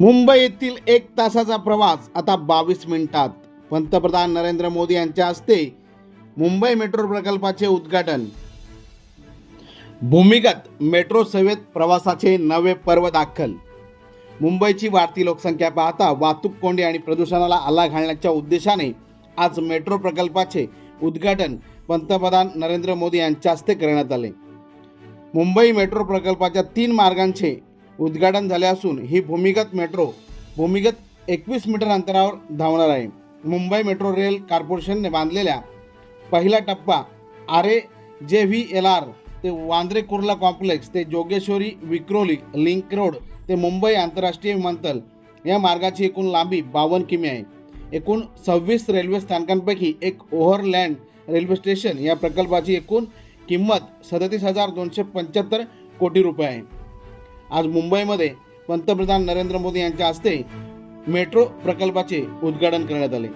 मुंबई येथील एक तासाचा प्रवास आता बावीस मिनिटात. पंतप्रधान नरेंद्र मोदी यांच्या हस्ते मुंबई मेट्रो प्रकल्पाचे उद्घाटन. भूमिगत मेट्रो सेवेत प्रवासाचे नवे पर्व दाखल. मुंबईची वाढती लोकसंख्या पाहता वाहतूक कोंडी आणि प्रदूषणाला आला घालण्याच्या उद्देशाने आज मेट्रो प्रकल्पाचे उद्घाटन पंतप्रधान नरेंद्र मोदी यांच्या हस्ते करण्यात आले. मुंबई मेट्रो प्रकल्पाच्या तीन मार्गांचे उद्घाटन झाले असून ही भूमिगत मेट्रो भूमिगत एकवीस मीटर अंतरावर धावणार आहे. मुंबई मेट्रो रेल कॉर्पोरेशनने बांधलेल्या पहिला टप्पा आर ए जे व्ही एल आर ते वांद्रे कुर्ला कॉम्प्लेक्स ते जोगेश्वरी विक्रोली लिंक रोड ते मुंबई आंतरराष्ट्रीय विमानतळ या मार्गाची एकूण लांबी बावन्न किमी आहे. एकूण सव्वीस रेल्वे स्थानकांपैकी एक ओव्हरलँड रेल्वे स्टेशन या प्रकल्पाची एकूण किंमत सदतीस हजार दोनशे पंच्याहत्तर कोटी रुपये आहे. आज मुंबईमध्ये पंतप्रधान नरेंद्र मोदी यांच्या हस्ते मेट्रो प्रकल्पाचे उद्घाटन करण्यात आले.